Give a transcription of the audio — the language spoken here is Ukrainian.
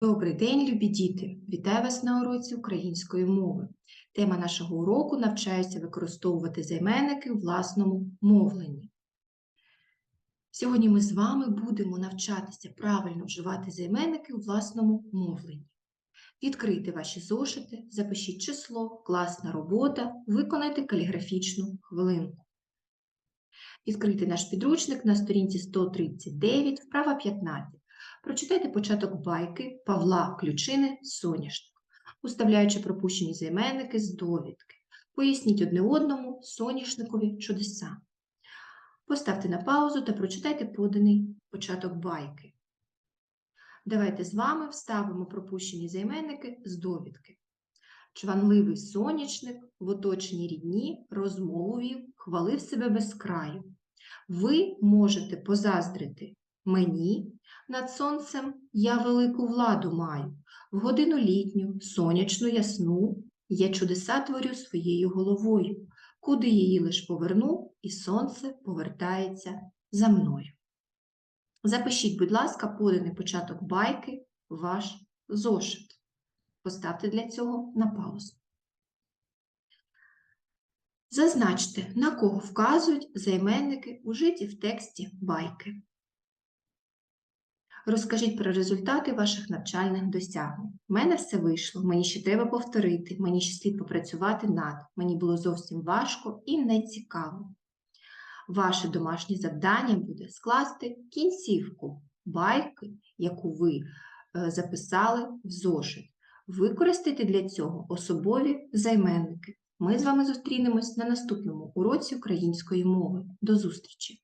Добрий день, любі діти! Вітаю вас на уроці української мови. Тема нашого уроку навчаюся використовувати займенники у власному мовленні. Сьогодні ми з вами будемо навчатися правильно вживати займенники у власному мовленні. Відкрийте ваші зошити, запишіть число, класна робота, виконайте каліграфічну хвилинку. Відкрийте наш підручник на сторінці 139, вправа 15. Прочитайте початок байки Павла Ключини Соняшник, уставляючи пропущені займенники з довідки. Поясніть одне одному соняшникові чудеса. Поставте на паузу та прочитайте поданий початок байки. Давайте з вами вставимо пропущені займенники з довідки. Чванливий сонячник в оточенні рідні розмову хвалив себе без краю. Ви можете позаздрити мені, над сонцем я велику владу маю, в годину літню, сонячну ясну, я чудеса творю своєю головою, куди її лиш поверну, і сонце повертається за мною. Запишіть, будь ласка, поданий початок байки ваш зошит. Поставте для цього на паузу. Зазначте, на кого вказують займенники, ужиті в тексті байки. Розкажіть про результати ваших навчальних досягнень. У мене все вийшло, мені ще треба повторити, мені ще слід попрацювати над, мені було зовсім важко і нецікаво. Ваше домашнє завдання буде скласти кінцівку байки, яку ви е, записали в зошит. Використайте для цього особові займенники. Ми з вами зустрінемось на наступному уроці української мови. До зустрічі!